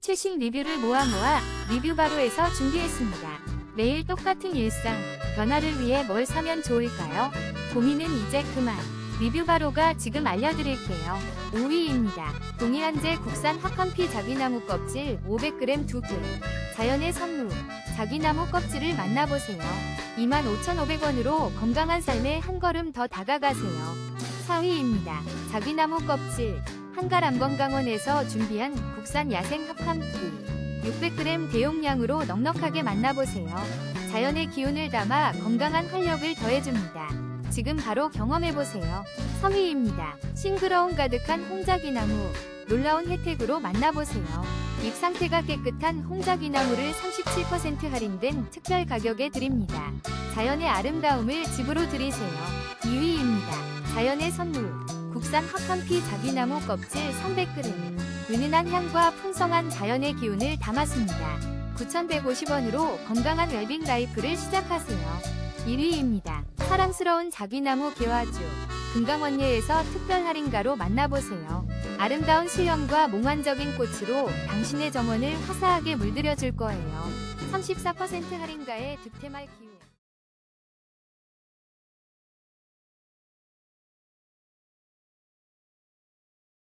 최신 리뷰를 모아 모아 리뷰 바로에서 준비했습니다. 매일 똑같은 일상, 변화를 위해 뭘 사면 좋을까요? 고민은 이제 그만. 리뷰 바로가 지금 알려드릴게요. 5위입니다. 동해안제 국산 학황피 자기나무 껍질 500g 2개. 자연의 선물. 자기나무 껍질을 만나보세요. 25,500원으로 건강한 삶에 한 걸음 더 다가가세요. 4위입니다. 자기나무 껍질. 한가람건강원에서 준비한 국산 야생 합함피 600g 대용량으로 넉넉하게 만나보세요. 자연의 기운을 담아 건강한 활력을 더해줍니다. 지금 바로 경험해보세요. 3위입니다. 싱그러움 가득한 홍자기나무 놀라운 혜택으로 만나보세요. 잎 상태가 깨끗한 홍자기나무를 37% 할인된 특별 가격에 드립니다. 자연의 아름다움을 집으로 들이세요. 2위입니다. 자연의 선물 국산 학황피 자기나무 껍질 300g 은은한 향과 풍성한 자연의 기운을 담았습니다. 9,150원으로 건강한 웰빙 라이프를 시작하세요. 1위입니다. 사랑스러운 자기나무 개화주 금강원예에서 특별 할인가로 만나보세요. 아름다운 실형과 몽환적인 꽃으로 당신의 정원을 화사하게 물들여 줄 거예요. 34% 할인가에 득템할 기회